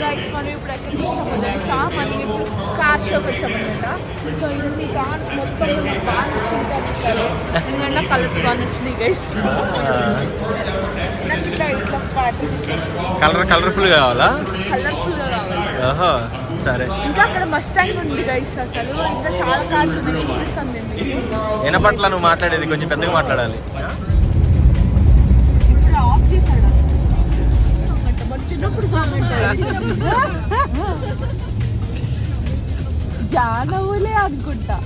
Guys మనం ఇప్పుడు ఎక్కడికి వచ్చామో తెలుసా మనం ఇప్పుడు కార్ షోకి వచ్చామన్నమాట. సో ఇన్ని కార్స్ మొత్తం బాగా ఎందుకంటే కలర్స్ బాగా నచ్చినాయి గైస్ నాకు ఇట్లా ఇట్లా కలర్ కలర్ఫుల్ కావాలా? ఓహో సరే. ఇంకా అక్కడ మస్టాంగ్ ఉంది గైస్ అసలు. ఇంకా చాలా కార్స్ ఉన్నాయి చూపిస్తాను నేను మీకు. వినపట్ల నువ్వు మాట్లాడేది కొంచెం పెద్దగా మాట్లాడాలి. జానవులే అనుకుంటా.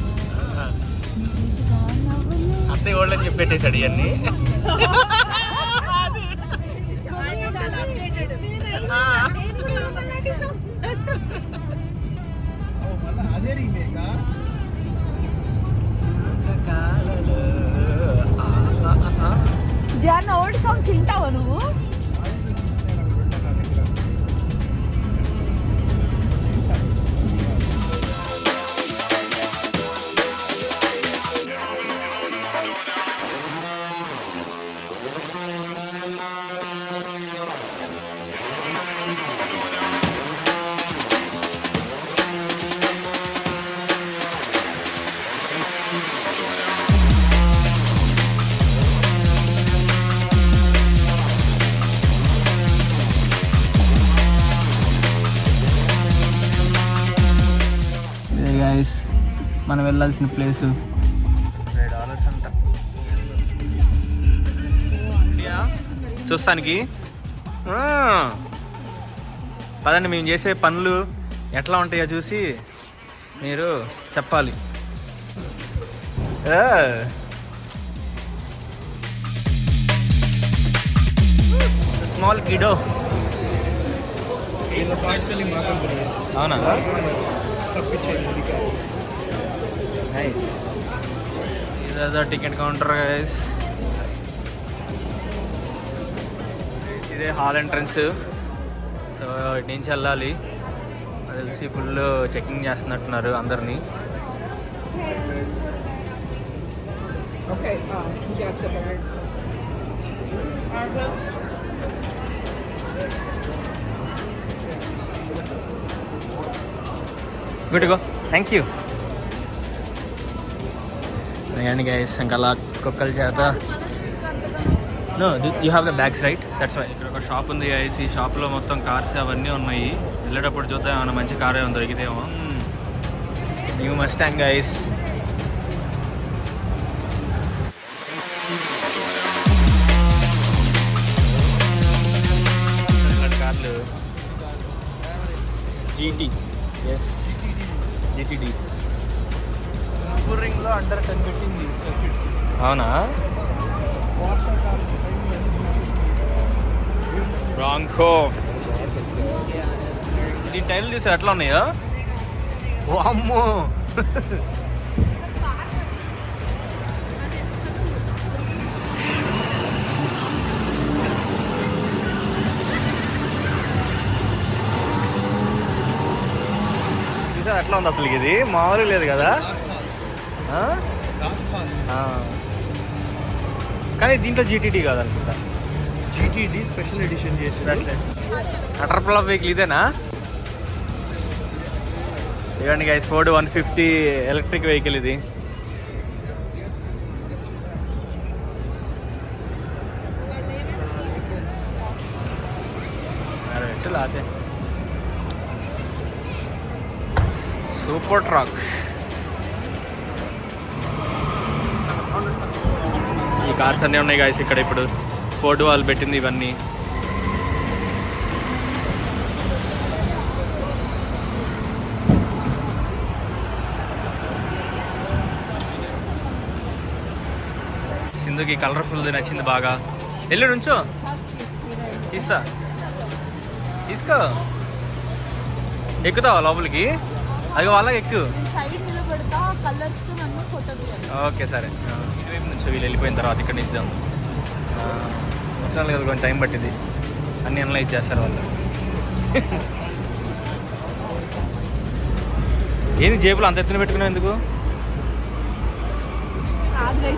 అత్తయ్య వాళ్ళని చెప్పి పెట్టేశాడు ఇవన్నీ జాన్ గైస్ మనం వెళ్ళాల్సిన ప్లేస్ చూస్తానికి. ఆ. పదండి మేము చేసే పనులు ఎట్లా ఉంటాయో చూసి మీరు చెప్పాలి. Small kiddo. అవునా? నైస్ ఇదేదో టికెట్ కౌంటర్ గైస్ ఇదే హాల్ ఎంట్రన్స్ సో ఇటు నుంచి వెళ్ళాలి. తెలిసి ఫుల్ చెకింగ్ చేస్తున్నట్టున్నారు అందరినీ. Okay, um, good go. Thank you అండి గైస్ ఇంకా అలా కుక్కల చేత no you have the bags right that's why ఇక్కడ ఒక షాప్ ఉంది గైస్ ఈ షాప్లో మొత్తం కార్స్ అవన్నీ ఉన్నాయి. వెళ్ళేటప్పుడు చూద్దాం ఏమైనా మంచి కార్ ఏమైనా దొరికితేమో. న్యూ మస్టాంగ్ గైస్ కార్లు జీటీ ఎస్ జీటీడీ రింగ్లో అండర్ టెన్ పెట్టింది సర్క్యూట్. కి అవునా బ్రాంకో దీని టైర్లు చూసి ఎట్లా ఉన్నాయో? ఓ ఎట్లా ఉంది అసలు ఇది? మామూలుగా లేదు కదా. కానీ దీంట్లో జీటీడీ కాదనుకుంటా. జీటీడీ స్పెషల్ ఎడిషన్ చేసి అటర్ ఫ్లాప్ వెహికల్ ఇదేనా? ఇవ్వండి guys Ford one fifty electric vehicle ఇది. లాతే. Super track. ఈ కార్స్ అన్నీ ఉన్నాయి గాయస్ ఇక్కడ ఇప్పుడు ఫోర్డ్ వాళ్ళు పెట్టింది ఇవన్నీ. సింధుకి కలర్ఫుల్ది నచ్చింది బాగా. ఎల్లు నుంచో. తీసా తీసుకో. ఎక్కుతావా లోపలికి? అది వాళ్ళకి ఎక్కు. సైడ్ నిలబెడతా కలర్స్తో నన్ను ఫోటో తీయాలి ఓకే సరే. ఇటువైపు నుంచి వీళ్ళు వెళ్ళిపోయిన తర్వాత ఇక్కడ నుంచి ఇద్దాం వచ్చిన కదా కొంచెం టైం పట్టింది. అన్ని అనలైజ్ చేస్తారు వాళ్ళు. ఏంది జేబులు అంత ఎత్తున పెట్టుకున్నావు ఎందుకు? కాదు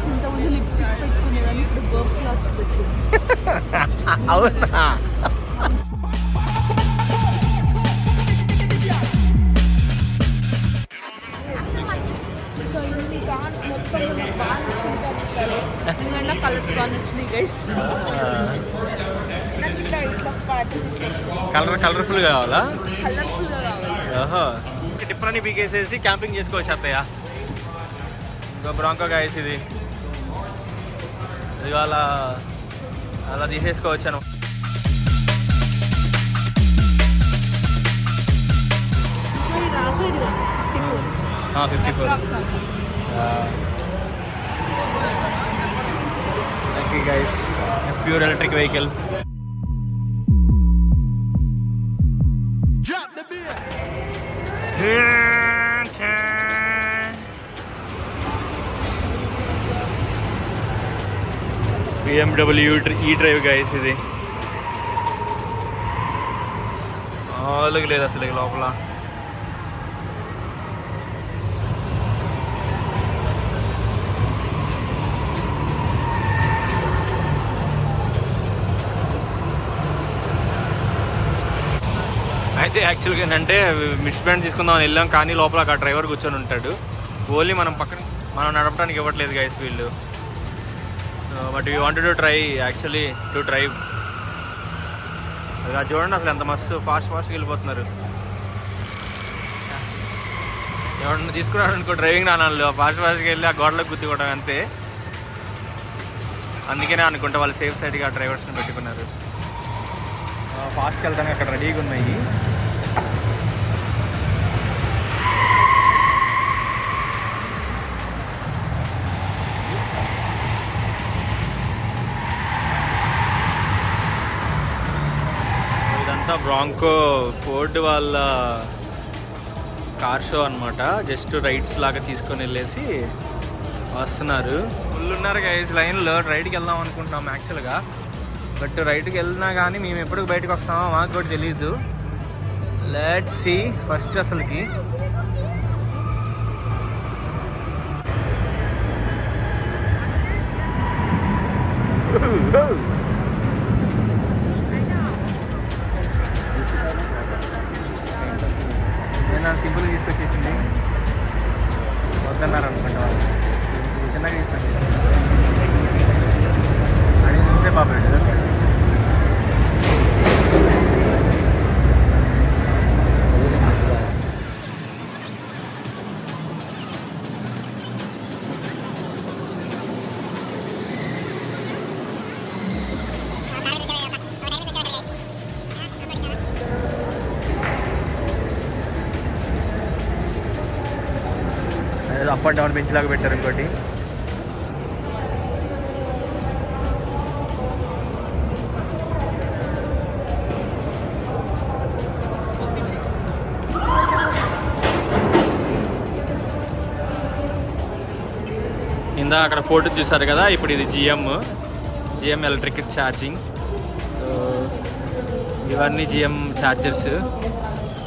కటింగ్ అన్న కలర్స్ కలర్ కలర్ఫుల్ కావాలా? కలర్ఫుల్ కావాలా. టిప్పర్ అని పీకేసేసి క్యాంపింగ్ చేసుకోవచ్చు అత్తయ్య. ఇంకో బ్రాంకో గాయస్ ఇది. ఇది అలా అలా తీసేసుకోవచ్చాను fifty four fifty four fifty four okay guys pure electric vehicle BMW e drive guys ఇది. మామూలుగా లేదు అసలు ఈ లోపల? అయితే యాక్చువల్గా ఏంటంటే మిస్ బ్యాండ్ తీసుకుందామని వెళ్ళాం కానీ లోపల ఆ డ్రైవర్ కూర్చొని ఉంటాడు. ఓన్లీ మనం పక్కన మనం నడపడానికి ఇవ్వట్లేదు గైస్ వీళ్ళు. But you want to try actually to drive అది చూడండి అసలు ఎంత మస్తు ఫాస్ట్ ఫాస్ట్గా వెళ్ళిపోతున్నారు. ఎవరన్నా తీసుకున్నారు అనుకో డ్రైవింగ్ రానాలు ఫాస్ట్ ఫాస్ట్గా వెళ్ళి ఆ గోడలకు గుర్తుకోవడం అంతే. అందుకనే అనుకుంటా వాళ్ళు సేఫ్ సైడ్గా డ్రైవర్స్ని పెట్టుకున్నారు. ఫాస్ట్కి వెళ్తాను అక్కడ రెడీగా ఉన్నాయి. ఇదంతా బ్రాంకో ఫోర్డ్ వాళ్ళ కార్ షో అనమాట జస్ట్ రైడ్స్ లాగా తీసుకొని వెళ్ళేసి వస్తున్నారు. ఫుల్ ఉన్నారు గైస్ లైన్లో రైడ్కి వెళ్దాం అనుకుంటున్నాం యాక్చువల్గా బట్ రైడ్కి వెళ్ళినా కానీ మేము ఎప్పుడు బయటకు వస్తామో? మాకు కూడా తెలియదు లెట్ సి ఫస్ట్ అసలుకి. నేను అప్ అండ్ డౌన్ బెంచ్ లాగా పెట్టారు ఇంకోటి. ఇందా అక్కడ ఫోటో చూసారు కదా ఇప్పుడు ఇది GM GM electric charging so ఇవన్నీ జిఎం ఛార్జర్స్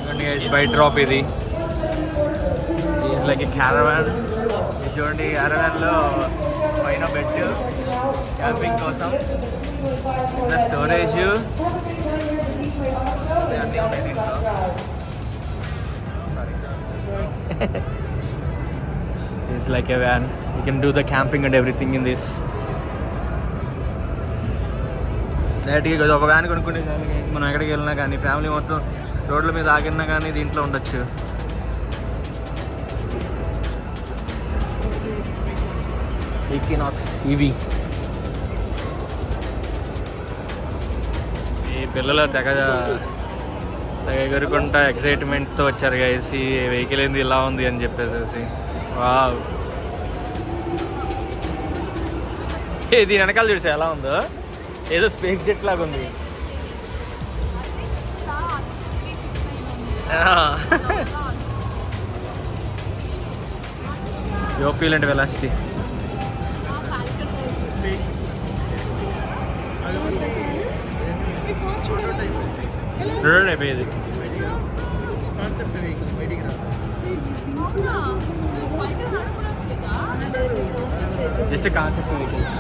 ఇవన్నీ బై డ్రాప్ ఇది. ఈజ్ లైక్ క్యారవాన్ చూడండి క్యారవాన్లో పైన బెడ్ క్యాంపింగ్ కోసం. కింద స్టోరేజ్ అన్నీ ఉన్నాయి దీంట్లో. It's like like a van you do do the camping and everything in this డైరెక్ట్గా ఒక వ్యాన్ కొనుక్కుంటే మనం ఎక్కడికి వెళ్ళినా కానీ ఫ్యామిలీ మొత్తం రోడ్ల మీద ఆగినా కానీ దీంట్లో ఉండొచ్చు. ఈకినాక్స్ ఇవి ఈ పిల్లలు తెగ తెగ ఎగురుకుంటా ఎక్సైట్మెంట్తో వచ్చారు గైసి వెహికల్ ఏంది ఇలా ఉంది అని చెప్పేసి వావ్ ఇది వెనకాల చూసి ఎలా ఉందో. ఏదో స్పేస్ జెట్ లాగా ఉంది. యోపీల్ అండ్ వెలాసిటీ రెండు అయిపోయేది కాన్సెప్ట్ వెహికల్ బయటికి రా just concept vehicles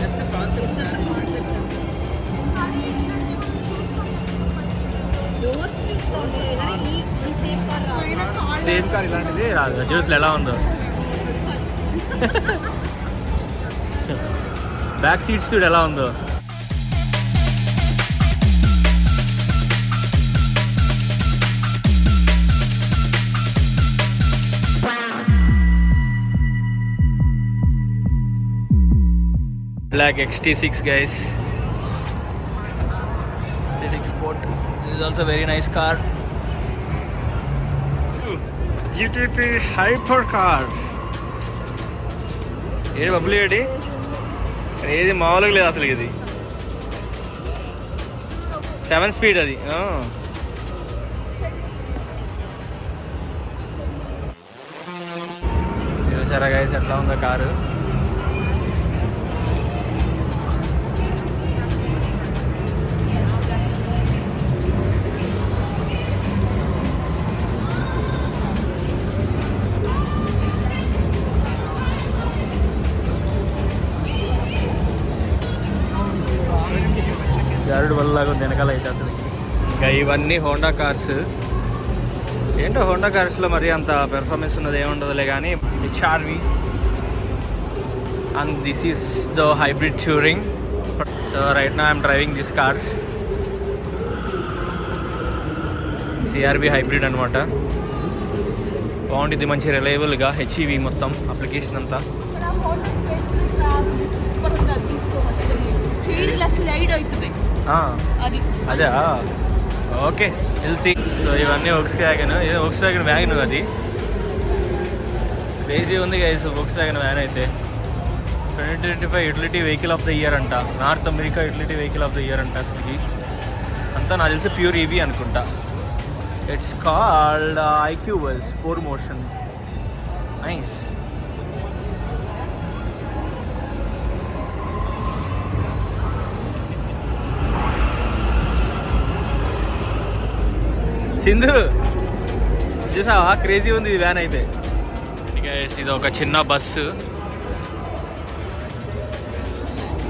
just concept same car ఇలాంటిది రాదు. జ్యూస్లో ఎలా ఉందో. బ్యాక్ సీట్స్ చూడు ఎలా ఉందో black XT six guys XT six sport this is also very nice car GTP hypercar ఏది బబ్బులు ఏడి ఏది మామూలుగా లేదు అసలు ఇది. సెవెన్ స్పీడ్ అది. చూసారా గైస్ ఎట్లా ఉందో కారు? ఉంది వెనకాల అయితే అసలు. ఇంకా ఇవన్నీ హోండా కార్స్. ఏంటో హోండా కార్స్లో మరి అంత పెర్ఫార్మెన్స్ ఉన్నది ఏముండదులే కానీ HRV and this is the hybrid touring so right నా I'm driving this car CRV hybrid అనమాట బాగుంటుంది మంచి రిలయబుల్గా హెచ్ఈవి మొత్తం అప్లికేషన్ అంతా. తీసుకోవచ్చు చైర్లు స్లైడ్ అవుతున్నాయి. అది. అదే ఓకే ఎల్సి సో ఇవన్నీ ఒక్స్ వ్యాగన్ ఏదో ఒక్స్ వ్యాగన్ వ్యాగన్ అది. క్రేజీ ఉంది గైస్ ఒక్స్ వ్యాగన్ వ్యాన్ అయితే. Twenty twenty five utility vehicle of the year అంట. North America utility vehicle of the year అంట అసలుకి. అంతా నాకు తెలిసి ప్యూర్ ఈవీ అనుకుంటా. It's called ID Buzz four motion nice Sindhu చూసావా క్రేజీ ఉంది ఈ వ్యాన్ అయితే Guys, ఇది ఒక చిన్న bus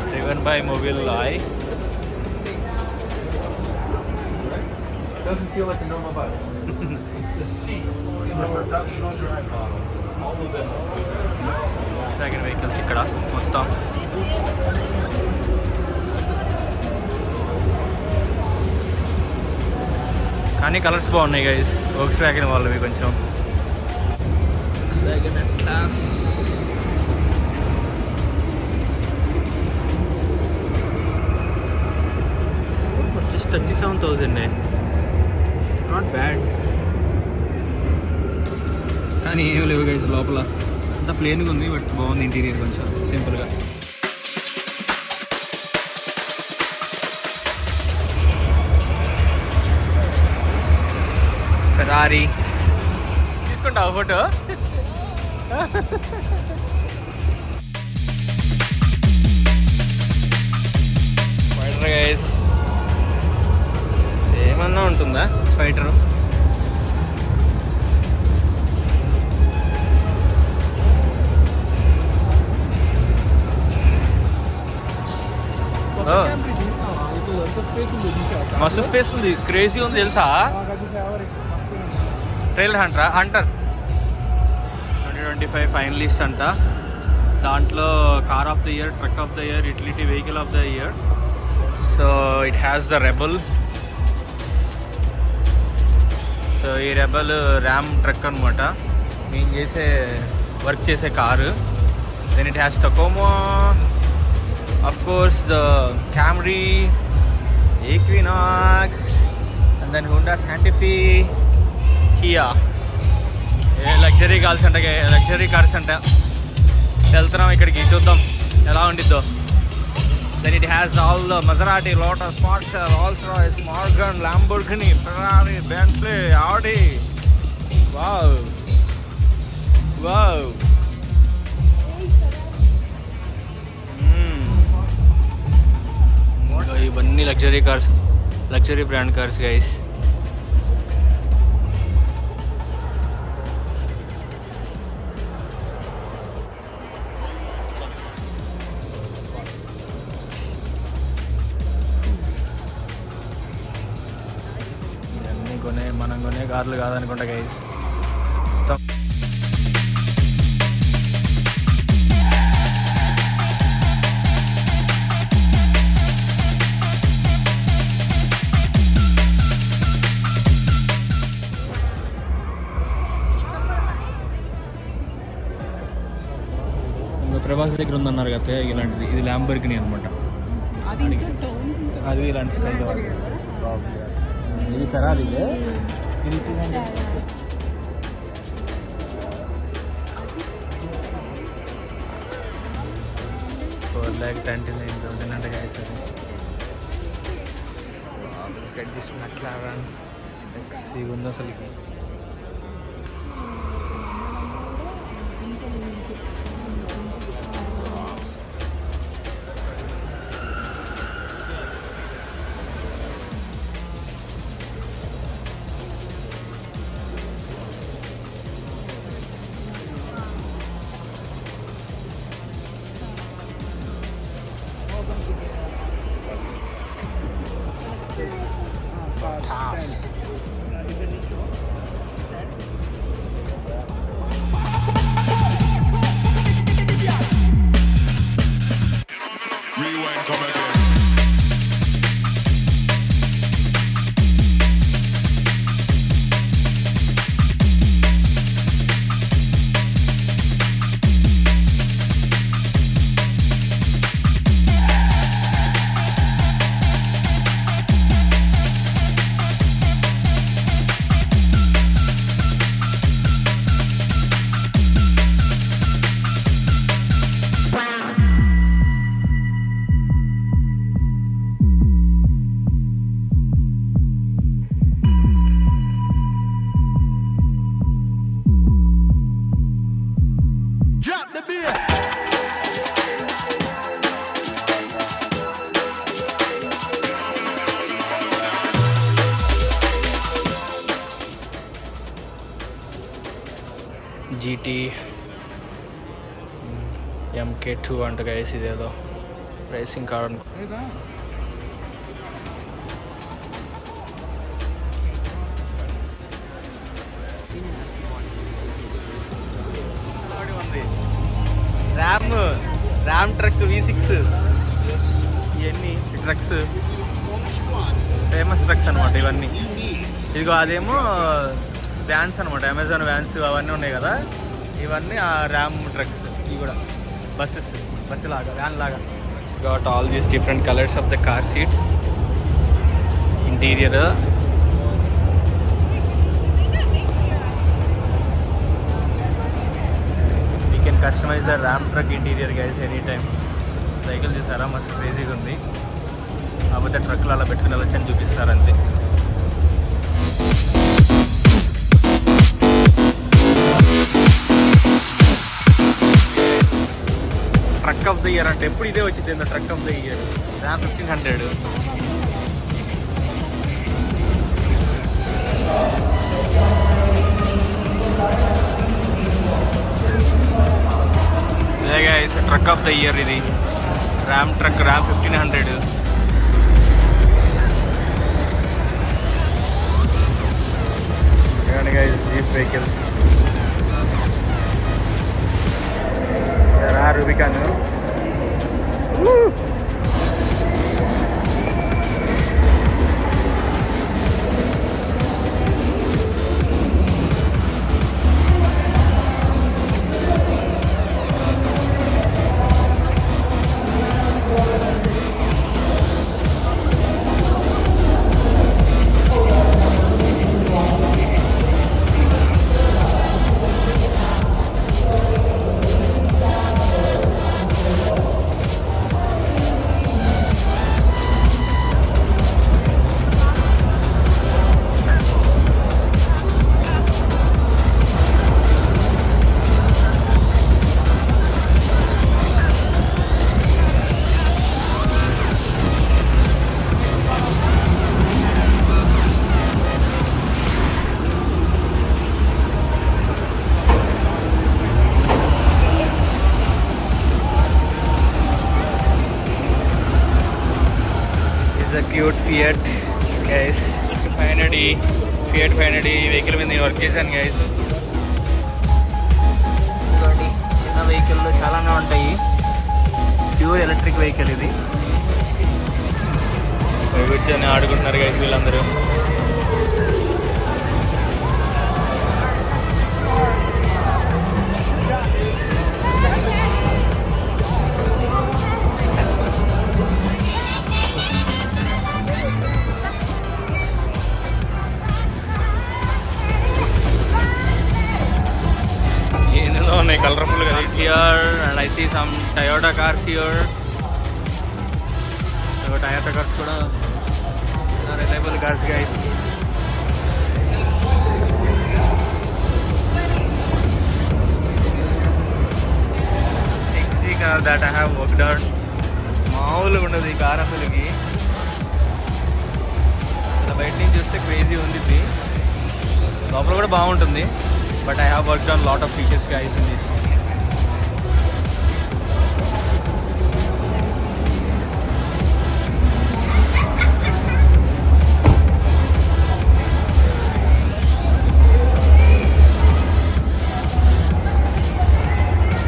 driven by mobile లాయ్ It doesn't feel like a normal bus. the seats in the production all of them. Wagon vehicles ఇక్కడ మొత్తం కానీ కలర్స్ బాగున్నాయి గైస్ వోక్స్ వ్యాగన్ వాళ్ళవి కొంచెం. Volkswagen Atlas just thirty seven thousand not bad కానీ ఏం లేవు guys లోపల. అంతా ప్లేన్గా ఉంది బట్ బాగుంది ఇంటీరియర్ కొంచెం సింపుల్గా ఫెరారీ తీసుకుంటావు ఫోటో? స్పైడర్ గైస్ ఏమన్నా ఉంటుందా స్పైడర్ మస్తు స్పేస్ ఉంది. క్రేజీ ఉంది తెలుసా? Trailer హంటరా hunter twenty twenty five finalist అంట. దాంట్లో car of the year truck of the year utility vehicle of the year so it has the rebel so ఈ rebel Ram truck అనమాట మేము చేసే వర్క్ చేసే car then it has Tacoma of course the Camry Equinox and then Hyundai Santa Fe Fe, Kia. A luxury cars అంట luxury cars అంట వెళ్తున్నాం ఇక్కడికి చూద్దాం ఎలా ఉండిద్దో then it has all the Maserati Lotus స్పాట్సర్ Rolls Royce Morgan Lamborghini Ferrari Bentley Audi wow wow ఇంకా ఇవన్నీ luxury cars luxury brand cars guys కార్లు కాదనుకుంటా గైస్ ప్రభాస్ గ్యారేజ్ దగ్గర ఉందన్నారు కదా ఇలాంటిది. ఇది ల్యాంబర్గిని అనమాట అది ఇంకా టౌన్. అది ఇలాంటి స్టైల్ ఇది ఫెరారీ ఇది four lakh twenty nine thousand అంటే కాదు అది గెట్ దిస్ మెక్లారన్ సెక్సీగా ఉంది అసలు అంట గైస్ ఇదేదో రేసింగ్ కార్ అనుకో. Ram Ram truck V six ఇవన్నీ ట్రక్స్ ఫేమస్ ట్రక్స్ అనమాట ఇవన్నీ. ఇదిగో అదేమో వ్యాన్స్ అనమాట అమెజాన్ వ్యాన్స్ అవన్నీ ఉన్నాయి కదా. ఇవన్నీ ఆ ర్యామ్ ట్రక్స్ ఇవి కూడా. బస్సెస్ బస్సు లాగా వ్యాన్ లాగా got all these different colours of the car seats interior we can customise the Ram truck interior guys any time cycle చూసారా? మస్తు క్రేజీగా ఉంది. కాకపోతే ట్రక్లు అలా పెట్టుకుని వెళ్ళొచ్చు అని ట్రక్ ఆఫ్ ద ఇయర్ అంటే ఎప్పుడు ఇదే వచ్చింది truck of the year Ram fifteen hundred ఇదే guys truck of the year ఇది. Ram truck Ram fifteen hundred guys Jeep vehicle రా Rubicon Woo! A cute Fiat guys five hundred ఈ Fiat five hundred ఈ vehicle మీద నేను work చేశాను guys ఇదిగోండి చిన్న వెహికల్లో చాలానే ఉంటాయి. ప్యూర్ ఎలక్ట్రిక్ వెహికల్ ఇది. కూర్చొని ఆడుకుంటున్నారు గైస్ వీళ్ళందరూ. ఉన్నాయి కలర్ఫుల్గా here and I see some Toyota cars here. Toyota cars కూడా reliable cars guys సిక్సీ car that I have work down మామూలుగా ఉండదు ఈ కార్ అసలుకి. అసలు బయట నుంచి చూస్తే క్రేజీ ఉంది ఇది. లోపల కూడా బాగుంటుంది. But I have worked on lot of features guys in this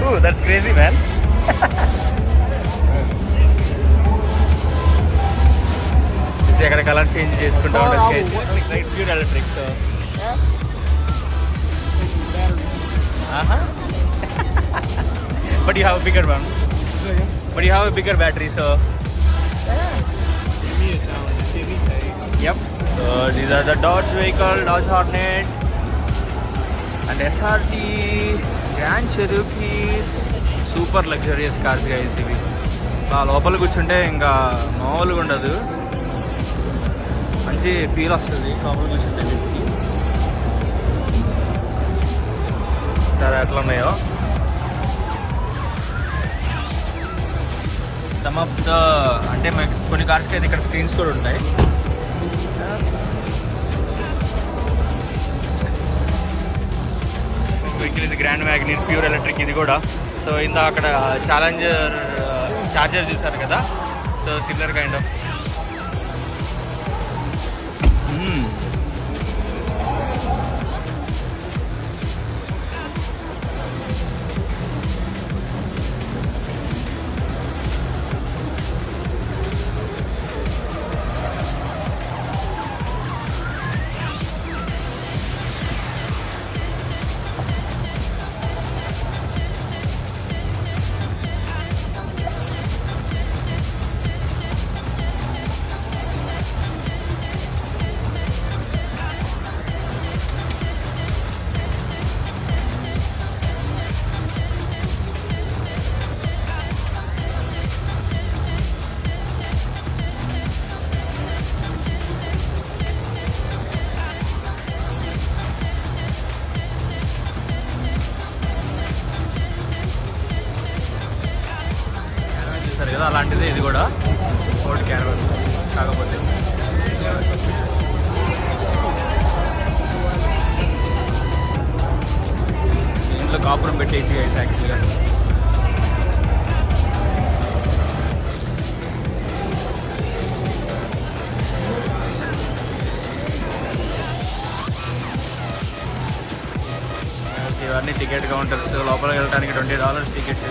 Ooh, that's crazy, man. See, అక్కడ కలర్ చేంజ్ చేసుకుంటా ఉండొచ్చు right pure electric so Uh-huh. but you have a bigger one. But you have a bigger battery, so. Yep. So these are the Dodge vehicle, Dodge Hornet, and SRT, Grand Cherokees. Super luxurious cars guys ఇవి ఆ లోపల కూర్చుంటే ఇంకా మామూలుగా ఉండదు మంచి feel వస్తుంది లోపల కూర్చుంటే వీటికి సరే ఎట్లా ఉన్నాయో? సమ్ ఆఫ్ ద అంటే మనకి కొన్ని కార్స్కి అయితే ఇక్కడ స్క్రీన్స్ కూడా ఉంటాయి. ఇది గ్రాండ్ వ్యాగనీర్ ప్యూర్ ఎలక్ట్రిక్ ఇది కూడా. సో ఇందా అక్కడ ఛాలెంజర్ ఛార్జర్ uh, చూసారు కదా? సో సిమిలర్ కైండ్ ఆఫ్ అన్ని టికెట్ కౌంటర్స్ లోపలికి వెళ్ళడానికి ట్వంటీ డాలర్స్ టికెట్